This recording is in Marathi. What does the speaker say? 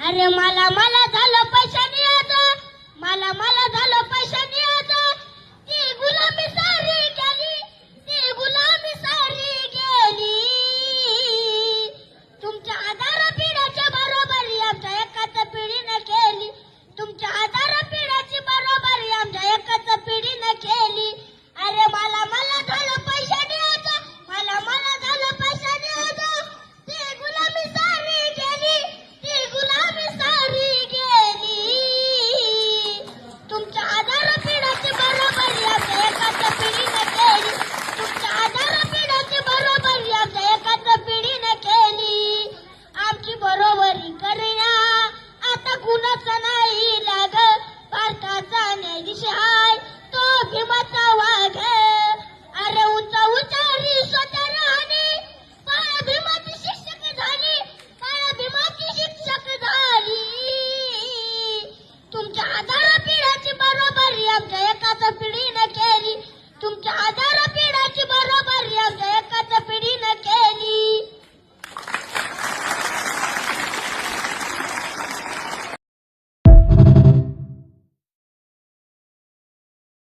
अरे मला मला झालं पैशाने. आधार पिढ्याची बरोबरी आमच्या एकाच पिढीने केली. तुमच्या आधार